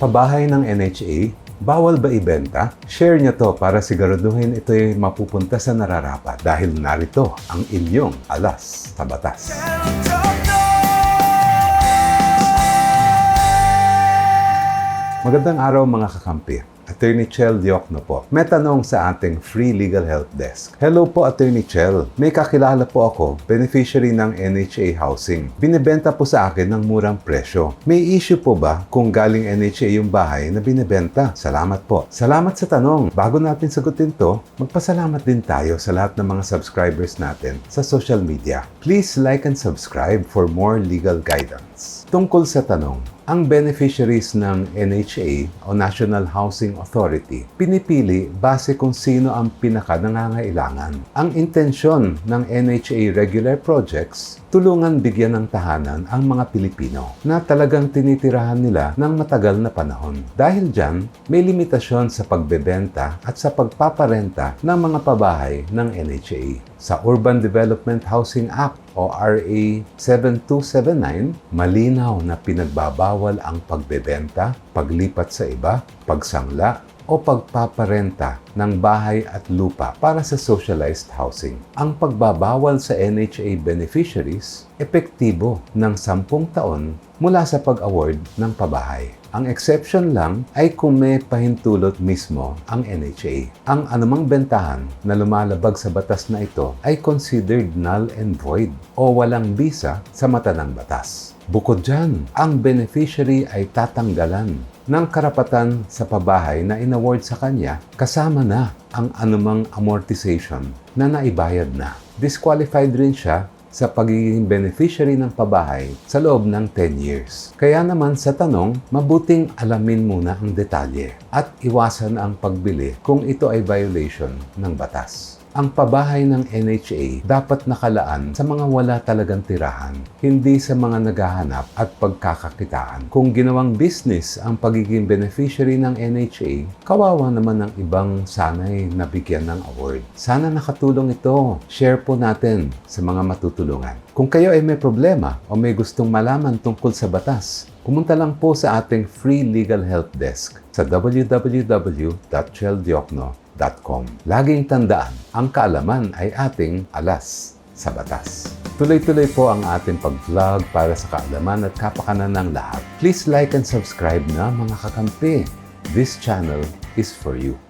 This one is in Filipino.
Pabahay ng NHA, bawal ba ibenta? Share niyo to para siguraduhin ito'y mapupunta sa nararapat dahil narito ang inyong alas sa batas. Magandang araw mga kakampi. Attorney Chel Diokno po. May tanong sa ating free legal help desk. Hello po Attorney Chel. May kakilala po ako, beneficiary ng NHA housing. Binibenta po sa akin ng murang presyo. May issue po ba kung galing NHA yung bahay na binibenta? Salamat po. Salamat sa tanong. Bago natin sagutin to, magpasalamat din tayo sa lahat ng mga subscribers natin sa social media. Please like and subscribe for more legal guidance. Tungkol sa tanong, ang beneficiaries ng NHA o National Housing Authority pinipili base kung sino ang pinaka-nangangailangan. Ang intensyon ng NHA regular projects, tulungan bigyan ng tahanan ang mga Pilipino na talagang tinitirahan nila ng matagal na panahon. Dahil dyan, may limitasyon sa pagbebenta at sa pagpaparenta ng mga pabahay ng NHA. Sa Urban Development Housing Act o RA 7279, malinaw na pinagbabawal ang pagbebenta, paglipat sa iba, pagsangla, o pagpaparenta ng bahay at lupa para sa socialized housing. Ang pagbabawal sa NHA beneficiaries, epektibo ng 10 taon mula sa pag-award ng pabahay. Ang exception lang ay kung may pahintulot mismo ang NHA. Ang anumang bentahan na lumalabag sa batas na ito ay considered null and void o walang bisa sa mata ng batas. Bukod dyan, ang beneficiary ay tatanggalan ng karapatan sa pabahay na inaward sa kanya kasama na ang anumang amortization na naibayad na. Disqualified rin siya sa pagiging beneficiary ng pabahay sa loob ng 10 years. Kaya naman sa tanong, mabuting alamin muna ang detalye at iwasan ang pagbili kung ito ay violation ng batas. Ang pabahay ng NHA dapat nakalaan sa mga wala talagang tirahan, hindi sa mga naghahanap at pagkakakitaan. Kung ginawang business ang pagiging beneficiary ng NHA, kawawa naman ang ibang sanay nabigyan ng award. Sana nakatulong ito. Share po natin sa mga matutulungan. Kung kayo ay may problema o may gustong malaman tungkol sa batas, pumunta lang po sa ating free legal help desk sa www.cheldiokno.com www.batas.com. Laging tandaan, ang kaalaman ay ating alas sa batas. Tuloy-tuloy po ang ating pag-vlog para sa kaalaman at kapakanan ng lahat. Please like and subscribe na mga kakampi. This channel is for you.